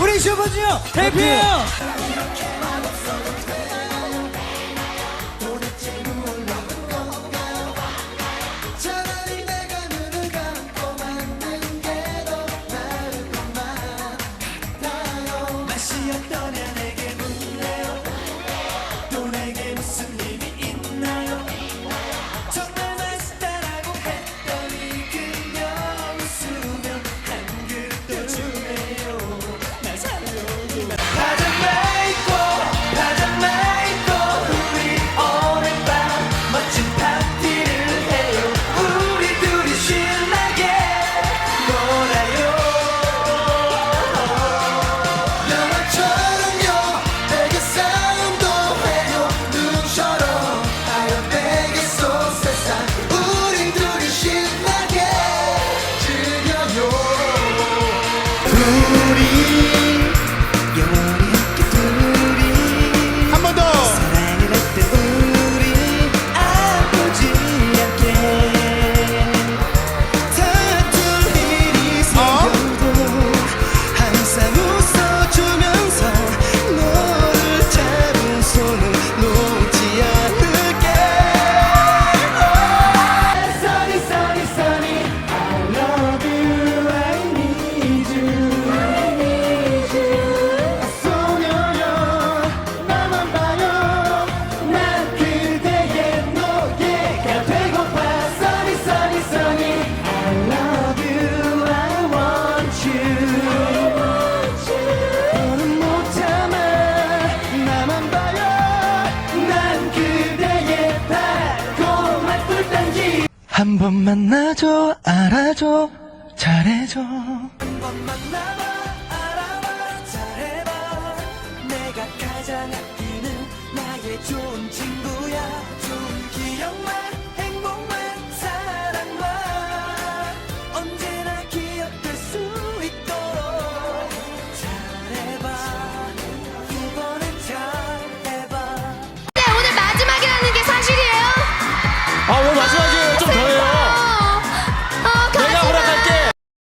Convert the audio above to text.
우리 슈퍼주니어 해피해요. 우리 한 번 만나줘 알아줘 잘해줘. 한 번 만나봐 알아봐 잘해봐. 내가 가장 아끼는 나의 좋은 친구야. 좋은 기억만 행복만 사랑만. 언제나 기억될 수 있도록. 잘해봐. 이번엔 잘해봐. 네, 오늘 마지막이라는 게 사실이에요. 아, 왜 마지막